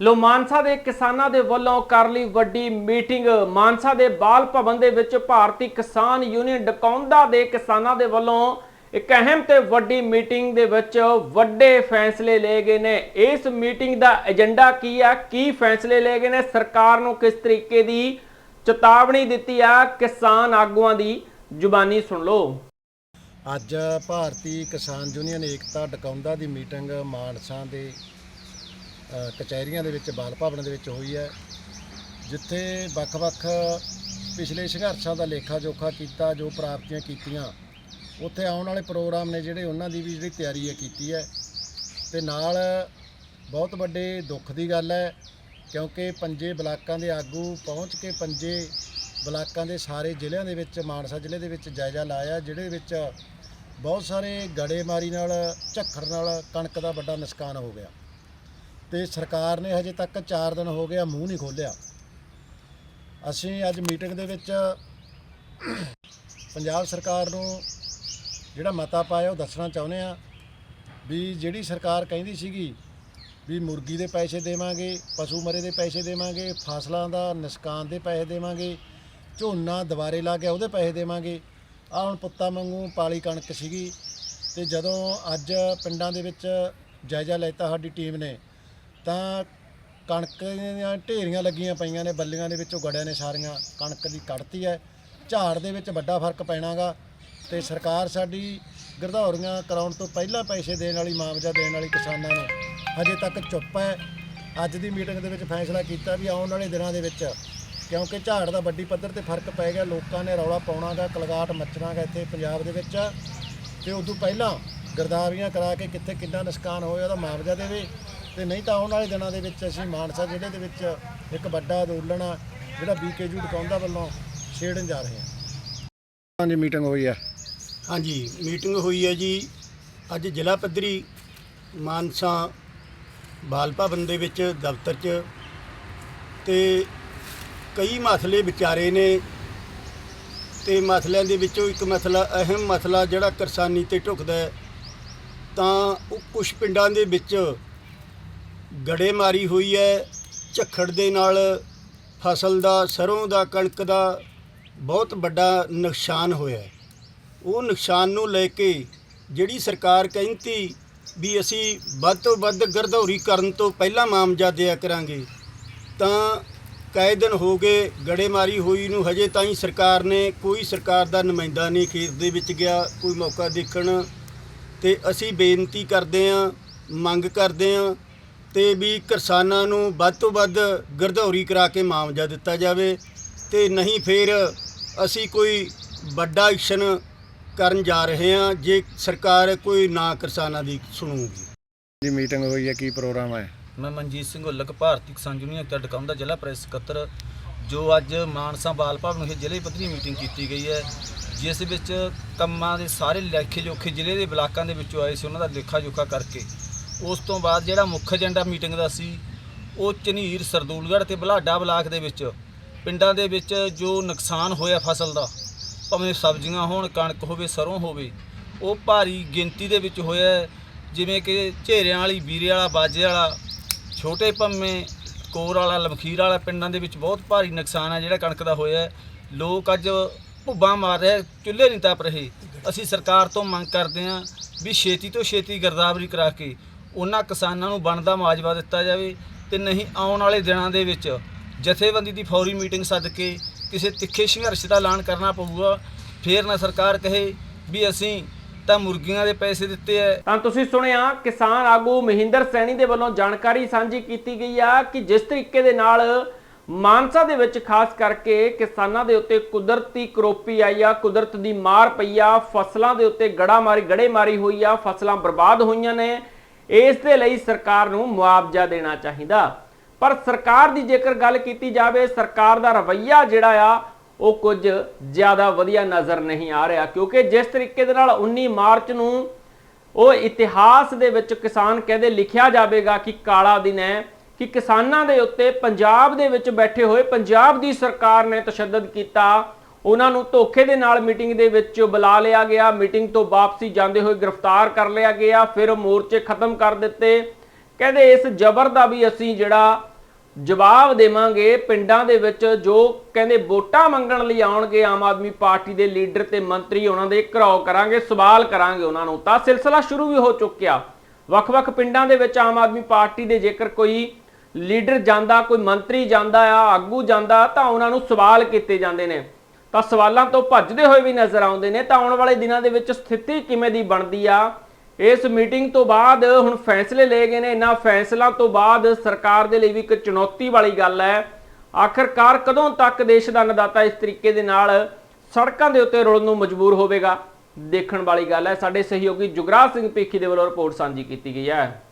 ਲੋ, ਮਾਨਸਾ ਦੇ ਕਿਸਾਨਾਂ ਦੇ ਵੱਲੋਂ ਕਰ ਲਈ ਵੱਡੀ ਮੀਟਿੰਗ। ਮਾਨਸਾ ਦੇ ਬਾਲ ਭਵਨ ਦੇ ਵਿੱਚ ਭਾਰਤੀ ਕਿਸਾਨ ਯੂਨੀਅਨ ਡਕੌਂਦਾ ਦੇ ਕਿਸਾਨਾਂ ਦੇ ਵੱਲੋਂ ਇੱਕ ਅਹਿਮ ਤੇ ਵੱਡੀ ਮੀਟਿੰਗ ਦੇ ਵਿੱਚ ਵੱਡੇ ਫੈਸਲੇ ਲਏ ਗਏ ਨੇ। ਇਸ ਮੀਟਿੰਗ ਦਾ ਏਜੰਡਾ ਕੀ ਆ? ਕੀ ਫੈਸਲੇ ਲਏ ਗਏ ਨੇ? ਸਰਕਾਰ ਨੂੰ ਕਿਸ ਤਰੀਕੇ ਦੀ ਚੇਤਾਵਨੀ ਦਿੱਤੀ ਆ? ਕਿਸਾਨ ਆਗੂਆਂ ਦੀ ਜ਼ੁਬਾਨੀ ਸੁਣ ਲਓ। ਅੱਜ ਭਾਰਤੀ ਕਿਸਾਨ ਯੂਨੀਅਨ ਏਕਤਾ ਡਕਾਉਂਦਾ ਦੀ ਮੀਟਿੰਗ ਮਾਨਸਾ ਦੇ ਕਚਹਿਰੀਆਂ ਦੇ ਵਿੱਚ, ਬਾਲ ਭਵਨ ਦੇ ਵਿੱਚ ਹੋਈ ਹੈ, ਜਿੱਥੇ ਵੱਖ-ਵੱਖ ਪਿਛਲੇ ਸੰਘਰਸ਼ਾਂ ਦਾ ਲੇਖਾ ਜੋਖਾ ਕੀਤਾ, ਜੋ ਪ੍ਰਾਪਤੀਆਂ ਕੀਤੀਆਂ, ਉੱਥੇ ਆਉਣ ਵਾਲੇ ਪ੍ਰੋਗਰਾਮ ਨੇ ਜਿਹੜੇ ਉਹਨਾਂ ਦੀ ਵੀ ਜਿਹੜੀ ਤਿਆਰੀ ਹੈ, ਕੀਤੀ ਹੈ। ਤੇ ਨਾਲ ਬਹੁਤ ਵੱਡੇ ਦੁੱਖ ਦੀ ਗੱਲ ਹੈ, ਕਿਉਂਕਿ ਪੰਜੇ ਬਲਾਕਾਂ ਦੇ ਆਗੂ ਪਹੁੰਚ ਕੇ ਪੰਜੇ ਬਲਾਕਾਂ ਦੇ ਸਾਰੇ ਜ਼ਿਲ੍ਹਿਆਂ ਦੇ ਵਿੱਚ, ਮਾਨਸਾ ਜ਼ਿਲ੍ਹੇ ਦੇ ਵਿੱਚ ਜਾਇਜ਼ਾ ਲਾਇਆ ਜਿਹੜੇ ਵਿੱਚ ਬਹੁਤ ਸਾਰੇ ਗੜੇਮਾਰੀ ਨਾਲ, ਝੱਖੜ ਨਾਲ ਕਣਕ ਦਾ ਵੱਡਾ ਨੁਕਸਾਨ ਹੋ ਗਿਆ। ਤੇ ਸਰਕਾਰ ਨੇ ਹਜੇ ਤੱਕ 4 ਦਿਨ ਹੋ ਗਿਆ ਮੂੰਹ ਨਹੀਂ ਖੋਲ੍ਹਿਆ। ਅਸੀਂ ਅੱਜ ਮੀਟਿੰਗ ਦੇ ਵਿੱਚ ਪੰਜਾਬ ਸਰਕਾਰ ਨੂੰ ਜਿਹੜਾ ਮਤਾ ਪਾਇਆ ਉਹ ਦੱਸਣਾ ਚਾਹੁੰਦੇ ਆ ਵੀ ਜਿਹੜੀ ਸਰਕਾਰ ਕਹਿੰਦੀ ਸੀਗੀ ਵੀ ਮੁਰਗੀ ਦੇ ਪੈਸੇ ਦੇਵਾਂਗੇ, ਪਸ਼ੂ ਮਰੇ ਦੇ ਪੈਸੇ ਦੇਵਾਂਗੇ, ਫਸਲਾਂ ਦਾ ਨੁਕਸਾਨ ਦੇ ਪੈਸੇ ਦੇਵਾਂਗੇ, ਝੋਨਾ ਦੁਬਾਰੇ ਲਾ ਕੇ ਉਹਦੇ ਪੈਸੇ ਦੇਵਾਂਗੇ। ਆ ਹੁਣ ਪੁੱਤਾਂ ਵਾਂਗੂ ਪਾਲੀ ਕਣਕ ਸੀਗੀ ਤੇ ਜਦੋਂ ਅੱਜ ਪਿੰਡਾਂ ਦੇ ਵਿੱਚ ਜਾਇਜ਼ਾ ਲੈਤਾ ਸਾਡੀ ਟੀਮ ਨੇ ਤਾਂ ਕਣਕ ਦੀਆਂ ਢੇਰੀਆਂ ਲੱਗੀਆਂ ਪਈਆਂ ਨੇ, ਬੱਲੀਆਂ ਦੇ ਵਿੱਚੋਂ ਗੜਿਆਂ ਨੇ ਸਾਰੀਆਂ, ਕਣਕ ਦੀ ਕੱਢਤੀ ਹੈ। ਝਾੜ ਦੇ ਵਿੱਚ ਵੱਡਾ ਫ਼ਰਕ ਪੈਣਾਗਾ ਤੇ ਸਰਕਾਰ ਸਾਡੀ ਗਰਧੌਰੀਆਂ ਕਰਾਉਣ ਤੋਂ ਪਹਿਲਾਂ ਪੈਸੇ ਦੇਣ ਵਾਲੀ, ਮੁਆਵਜ਼ਾ ਦੇਣ ਵਾਲੀ ਕਿਸਾਨਾਂ ਨੂੰ ਹਜੇ ਤੱਕ ਚੁੱਪ ਹੈ। ਅੱਜ ਦੀ ਮੀਟਿੰਗ ਦੇ ਵਿੱਚ ਫੈਸਲਾ ਕੀਤਾ ਵੀ ਆਉਣ ਵਾਲੇ ਦਿਨਾਂ ਦੇ ਵਿੱਚ, ਕਿਉਂਕਿ ਝਾੜ ਦਾ ਵੱਡੀ ਪੱਧਰ ਤੇ ਫ਼ਰਕ ਪੈ ਗਿਆ, ਲੋਕਾਂ ਨੇ ਰੌਲਾ ਪਾਉਣਾਗਾ, ਕਲਗਾਟ ਮੱਚਣਾਗਾ ਇੱਥੇ ਪੰਜਾਬ ਦੇ ਵਿੱਚ। ਤੇ ਉਦੋਂ ਪਹਿਲਾਂ ਗਰਦਾਵਰੀਆਂ ਕਰਾ ਕੇ ਕਿੱਥੇ ਕਿੰਨਾ ਨੁਕਸਾਨ ਹੋਇਆ, ਉਹਦਾ ਮੁਆਵਜ਼ਾ ਦੇਵੇ। ਤੇ ਨਹੀਂ ਤਾਂ ਆਉਣ ਵਾਲੇ ਦਿਨਾਂ ਦੇ ਵਿੱਚ ਅਸੀਂ ਮਾਨਸਾ ਜ਼ਿਲ੍ਹੇ ਦੇ ਵਿੱਚ ਇੱਕ ਵੱਡਾ ਅੰਦੋਲਨ ਆ ਜਿਹੜਾ ਬੀਕੇਯੂ ਡਕਾਉਂਦਾ ਵੱਲੋਂ ਛੇੜਨ ਜਾ ਰਹੇ ਹਾਂ ਹਾਂਜੀ ਮੀਟਿੰਗ ਹੋਈ ਹੈ ਹਾਂਜੀ ਮੀਟਿੰਗ ਹੋਈ ਹੈ ਜੀ। ਅੱਜ ਜ਼ਿਲ੍ਹਾ ਪੱਧਰੀ ਮਾਨਸਾ ਬਾਲ ਭਵਨ ਦੇ ਵਿੱਚ ਦਫ਼ਤਰ 'ਚ ਤੇ ਕਈ ਮਸਲੇ ਵਿਚਾਰੇ ਨੇ ਤੇ ਮਸਲਿਆਂ ਦੇ ਵਿੱਚੋਂ ਇੱਕ ਮਸਲਾ ਅਹਿਮ ਮਸਲਾ ਜਿਹੜਾ ਕਿਸਾਨੀ ਤੇ ਢੁਕਦਾ ਹੈ ਤਾਂ ਉਹ ਕੁਝ ਪਿੰਡਾਂ ਦੇ ਵਿੱਚ ਗੜੇਮਾਰੀ ਹੋਈ ਹੈ। ਝੱਖੜ ਦੇ ਨਾਲ ਫਸਲ ਦਾ ਸਰੋਂ ਦਾ, ਕਣਕ ਦਾ ਬਹੁਤ ਵੱਡਾ ਨੁਕਸਾਨ ਹੋਇਆ ਉਹ ਨੁਕਸਾਨ ਨੂੰ ਲੈ ਕੇ ਜਿਹੜੀ ਸਰਕਾਰ ਕਹਿੰਦੀ ਵੀ ਅਸੀਂ ਵੱਧ ਤੋਂ ਵੱਧ ਗਰਦੌਰੀ ਕਰਨ ਤੋਂ ਪਹਿਲਾਂ ਮਾਮਜਾ ਦਿਆ ਕਰਾਂਗੇ, ਤਾਂ ਕਈ ਦਿਨ ਹੋ ਗਏ ਗੜੇਮਾਰੀ ਹੋਈ ਨੂੰ, ਹਜੇ ਤਾਈਂ ਸਰਕਾਰ ਨੇ ਕੋਈ ਸਰਕਾਰ ਦਾ ਨੁਮਾਇੰਦਾ ਨਹੀਂ ਖੇਤ ਦੇ ਵਿੱਚ ਗਿਆ, ਕੋਈ ਮੌਕਾ ਦੇਖਣ। ਤੇ ਅਸੀਂ ਬੇਨਤੀ ਕਰਦੇ ਆਂ ਮੰਗ ਕਰਦੇ ਆਂ ਤੇ ਵੀ ਕਿਸਾਨਾਂ ਨੂੰ ਵੱਧ ਤੋਂ ਵੱਧ ਗਰਦੌਰੀ ਕਰਾ ਕੇ ਮਾਮਜਾ ਦਿੱਤਾ ਜਾਵੇ ਤੇ ਨਹੀਂ ਫਿਰ ਅਸੀਂ ਕੋਈ ਵੱਡਾ ਐਕਸ਼ਨ ਕਰਨ ਜਾ ਰਹੇ ਹਾਂ ਜੇ ਸਰਕਾਰ ਕੋਈ ਨਾ ਕਿਸਾਨਾਂ ਦੀ ਸੁਣੂਗੀ। ਜੀ ਮੀਟਿੰਗ ਹੋਈ ਹੈ ਕੀ ਪ੍ਰੋਗਰਾਮ ਹੈ? ਮੈਂ ਮਨਜੀਤ ਸਿੰਘ ਹੁੱਲਕ ਭਾਰਤੀ ਕਿਸਾਨ ਯੂਨੀਅਨ ਤੇ ਡਕਾਉਂਦਾ ਜ਼ਿਲ੍ਹਾ ਪ੍ਰੈਸ ਸਕੱਤਰ ਜੋ ਅੱਜ ਮਾਨਸਾ ਬਾਲ ਭਵਨ ਵਿਖੇ ਜ਼ਿਲ੍ਹੇ ਪੱਧਰੀ ਮੀਟਿੰਗ ਕੀਤੀ ਗਈ ਹੈ ਜਿਸ ਵਿੱਚ ਕੰਮਾਂ ਦੇ ਸਾਰੇ ਲੇਖੇ ਜੋਖੇ ਜ਼ਿਲ੍ਹੇ ਦੇ ਬਲਾਕਾਂ ਦੇ ਵਿੱਚੋਂ ਆਏ ਸੀ ਉਹਨਾਂ ਦਾ ਲੇਖਾ ਜੋਖਾ ਕਰਕੇ। ਉਸ ਤੋਂ ਬਾਅਦ ਜਿਹੜਾ ਮੁੱਖ ਏਜੰਡਾ ਮੀਟਿੰਗ ਦਾ ਸੀ, ਉਹ ਝਨੀਰ ਸਰਦੂਲਗੜ੍ਹ ਤੇ ਬਲਾਡਾ ਬਲਾਕ ਦੇ ਵਿੱਚ, ਪਿੰਡਾਂ ਦੇ ਵਿੱਚ ਜੋ ਨੁਕਸਾਨ ਹੋਇਆ ਫਸਲ ਦਾ, ਭਾਵੇਂ ਸਬਜ਼ੀਆਂ ਹੋਣ, ਕਣਕ ਹੋਵੇ, ਸਰੋਂ ਹੋਵੇ, ਉਹ ਭਾਰੀ ਗਿਣਤੀ ਦੇ ਵਿੱਚ ਹੋਇਆ ਜਿਵੇਂ ਕਿ ਝੇਰਿਆਂ ਵਾਲੀ ਵੀਰੇ ਵਾਲਾ ਬਾਜੇ ਵਾਲਾ, ਛੋਟੇ ਪੰਮੇ, ਕੋਰ ਵਾਲਾ, ਲਮਖੀਰ ਵਾਲਾ ਪਿੰਡਾਂ ਦੇ ਵਿੱਚ ਬਹੁਤ ਭਾਰੀ ਨੁਕਸਾਨ ਹੈ ਜਿਹੜਾ ਕਣਕ ਦਾ ਹੋਇਆ ਲੋਕ ਅੱਜ ਭੁੱਬਾਂ ਮਾਰ ਰਹੇ ਚੁੱਲ੍ਹੇ ਨਹੀਂ ਤਪ ਰਹੇ। ਅਸੀਂ ਸਰਕਾਰ ਤੋਂ ਮੰਗ ਕਰਦੇ ਹਾਂ ਵੀ ਛੇਤੀ ਤੋਂ ਛੇਤੀ ਗਰਦਾਵਰੀ ਕਰਾ ਕੇ ਉਹਨਾਂ ਕਿਸਾਨਾਂ ਨੂੰ ਬਣਦਾ ਮੁਆਵਜ਼ਾ ਦਿੱਤਾ ਜਾਵੇ ਤੇ ਨਹੀਂ ਆਉਣ ਵਾਲੇ ਦਿਨਾਂ ਦੇ ਵਿੱਚ ਜਥੇਬੰਦੀ ਦੀ ਫੌਰੀ ਮੀਟਿੰਗ ਸੱਦ ਕੇ ਕਿਸੇ ਤਿੱਖੇ ਸੰਘਰਸ਼ ਦਾ ਐਲਾਨ ਕਰਨਾ ਪਊਗਾ। ਫੇਰ ਨਾ ਸਰਕਾਰ ਕਹੇ ਵੀ ਅਸੀਂ ਤਾਂ ਮੁਰਗੀਆਂ ਦੇ ਪੈਸੇ ਦਿੱਤੇ ਐ। ਤਾਂ ਤੁਸੀਂ ਸੁਣਿਆ, ਕਿਸਾਨ ਆਗੂ ਮਹਿੰਦਰ ਸੈਣੀ ਦੇ ਵੱਲੋਂ ਜਾਣਕਾਰੀ ਸਾਂਝੀ ਕੀਤੀ ਗਈ ਆ ਕਿ ਜਿਸ ਤਰੀਕੇ ਦੇ ਨਾਲ ਮਾਨਸਾ ਦੇ ਵਿੱਚ ਖਾਸ ਕਰਕੇ ਕਿਸਾਨਾਂ ਦੇ ਉੱਤੇ ਕੁਦਰਤੀ ਕਰੋਪੀ ਆਈ ਆ, ਕੁਦਰਤ ਦੀ ਮਾਰ ਪਈ ਆ, ਫਸਲਾਂ ਦੇ ਉੱਤੇ ਗੜਾ ਮਾਰੀ ਗੜੇ ਮਾਰੀ ਹੋਈ ਆ, ਫਸਲਾਂ ਬਰਬਾਦ ਹੋਈਆਂ ਨੇ। ਇਸ ਦੇ ਲਈ ਸਰਕਾਰ ਨੂੰ ਮੁਆਵਜ਼ਾ ਦੇਣਾ ਚਾਹੀਦਾ। ਪਰ ਸਰਕਾਰ ਦੀ ਜੇਕਰ ਗੱਲ ਕੀਤੀ ਜਾਵੇ, ਸਰਕਾਰ ਦਾ ਰਵੱਈਆ ਜਿਹੜਾ ਆ, ਉਹ ਕੁਝ ਜ਼ਿਆਦਾ ਵਧੀਆ ਨਜ਼ਰ ਨਹੀਂ ਆ ਰਿਹਾ। ਕਿਉਂਕਿ ਜਿਸ ਤਰੀਕੇ ਦੇ ਨਾਲ 19 ਮਾਰਚ ਨੂੰ ਉਹ ਇਤਿਹਾਸ ਦੇ ਵਿੱਚ ਕਿਸਾਨ ਕਹਿੰਦੇ ਲਿਖਿਆ ਜਾਵੇਗਾ ਕਿ ਕਾਲਾ ਦਿਨ ਹੈ ਕਿ ਕਿਸਾਨਾਂ ਦੇ ਉੱਤੇ ਪੰਜਾਬ ਦੇ ਵਿੱਚ ਬੈਠੇ ਹੋਏ ਪੰਜਾਬ ਦੀ ਸਰਕਾਰ ਨੇ ਤਸ਼ੱਦਦ ਕੀਤਾ। ਉਹਨਾਂ ਨੂੰ ਧੋਖੇ ਦੇ ਨਾਲ ਮੀਟਿੰਗ ਦੇ ਵਿੱਚ ਬੁਲਾ ਲਿਆ ਗਿਆ। ਮੀਟਿੰਗ ਤੋਂ ਵਾਪਸੀ ਜਾਂਦੇ ਹੋਏ ਗ੍ਰਿਫਤਾਰ ਕਰ ਲਿਆ ਗਿਆ। ਫਿਰ ਮੋਰਚੇ ਖਤਮ ਕਰ ਦਿੱਤੇ। ਕਹਿੰਦੇ ਇਸ ਜ਼ਬਰ ਦਾ ਵੀ ਅਸੀਂ ਜਿਹੜਾ ਜਵਾਬ ਦੇਵਾਂਗੇ ਪਿੰਡਾਂ ਦੇ ਵਿੱਚ, ਜੋ ਕਹਿੰਦੇ ਵੋਟਾਂ ਮੰਗਣ ਲਈ ਆਉਣਗੇ, ਆਮ ਆਦਮੀ ਪਾਰਟੀ ਦੇ ਲੀਡਰ ਤੇ ਮੰਤਰੀ ਉਹਨਾਂ ਦੇ ਘਰਾਓ ਕਰਾਂਗੇ, ਸਵਾਲ ਕਰਾਂਗੇ ਉਹਨਾਂ ਨੂੰ। ਤਾਂ ਸਿਲਸਿਲਾ ਸ਼ੁਰੂ ਵੀ ਹੋ ਚੁੱਕਿਆ। ਵੱਖ-ਵੱਖ ਪਿੰਡਾਂ ਦੇ ਵਿੱਚ ਆਮ ਆਦਮੀ ਪਾਰਟੀ ਦੇ ਜੇਕਰ ਕੋਈ ਲੀਡਰ ਜਾਂਦਾ, ਕੋਈ ਮੰਤਰੀ ਜਾਂਦਾ ਆ, ਆਗੂ ਜਾਂਦਾ, ਤਾਂ ਉਹਨਾਂ ਨੂੰ ਸਵਾਲ ਕੀਤੇ ਜਾਂਦੇ ਨੇ। ਤਾਂ ਸਵਾਲਾਂ ਤੋਂ ਭੱਜਦੇ ਹੋਏ ਵੀ ਨਜ਼ਰ ਆਉਂਦੇ ਨੇ, ਤਾਂ ਆਉਣ ਵਾਲੇ ਦਿਨਾਂ ਦੇ ਵਿੱਚ ਸਥਿਤੀ ਕਿਵੇਂ ਦੀ ਬਣਦੀ ਆ? ਇਸ ਮੀਟਿੰਗ ਤੋਂ ਬਾਅਦ ਹੁਣ ਫੈਸਲੇ ਲਏ ਗਏ ਨੇ। ਇਹਨਾਂ ਫੈਸਲਾਂ ਤੋਂ ਬਾਅਦ ਸਰਕਾਰ ਦੇ ਲਈ ਵੀ ਇੱਕ ਚੁਣੌਤੀ ਵਾਲੀ ਗੱਲ ਹੈ। ਆਖਰਕਾਰ ਕਦੋਂ ਤੱਕ ਦੇਸ਼ ਦਾ ਅੰਨਦਾਤਾ ਇਸ ਤਰੀਕੇ ਦੇ ਨਾਲ ਸੜਕਾਂ ਦੇ ਉੱਤੇ ਰੁਲਣ ਨੂੰ ਮਜਬੂਰ ਹੋਵੇਗਾ? ਦੇਖਣ ਵਾਲੀ ਗੱਲ ਹੈ। ਸਾਡੇ ਸਹਿਯੋਗੀ ਜੁਗਰਾਜ ਸਿੰਘ ਪੇਖੀ ਦੇ ਵੱਲੋਂ ਰਿਪੋਰਟ ਸਾਂਝੀ ਕੀਤੀ ਗਈ ਹੈ।